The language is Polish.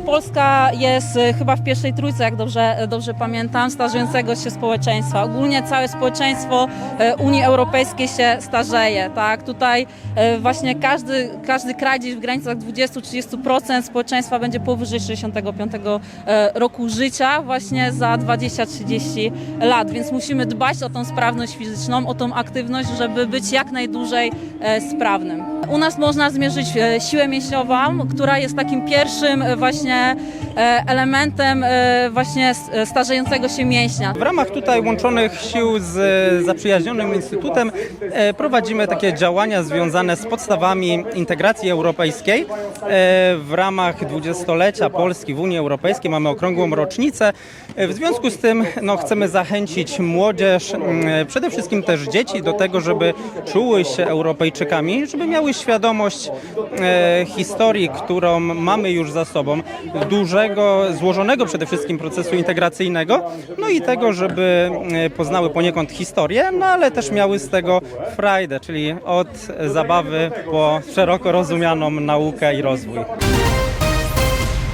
Polska jest e, chyba w pierwszej trójce, jak dobrze, dobrze pamiętam, starzejącego się społeczeństwa. Ogólnie całe społeczeństwo e, Unii Europejskiej się starzeje. Tak? Tutaj e, właśnie każdy, każdy kraj gdzieś w granicach 20-30% społeczeństwa będzie powyżej 65 e, roku życia właśnie za 20-30 lat, więc musimy dbać o tą sprawność fizyczną, o tą aktywność, żeby być jak najdłużej e, sprawnym. U nas można zmierzyć e, siłę mięśniową, która jest takim pierwszym e, właśnie e, elementem e, właśnie e, starzejącego się mięśnia. W ramach tutaj łączonych sił z zaprzyjaźnionym Instytutem prowadzimy takie działania związane z podstawami integracji europejskiej. W ramach dwudziestolecia Polski w Unii Europejskiej mamy okrągłą rocznicę. W związku z tym no, chcemy zachęcić młodzież, przede wszystkim też dzieci do tego, żeby czuły się Europejczykami, żeby miały świadomość historii, którą mamy już za sobą, dużego, złożonego przede wszystkim procesu integracyjnego, no i tego, żeby e, poznały poniekąd historię, no ale też miały z tego frajdę, czyli od zabawy po szeroko rozumianą naukę i rozwój.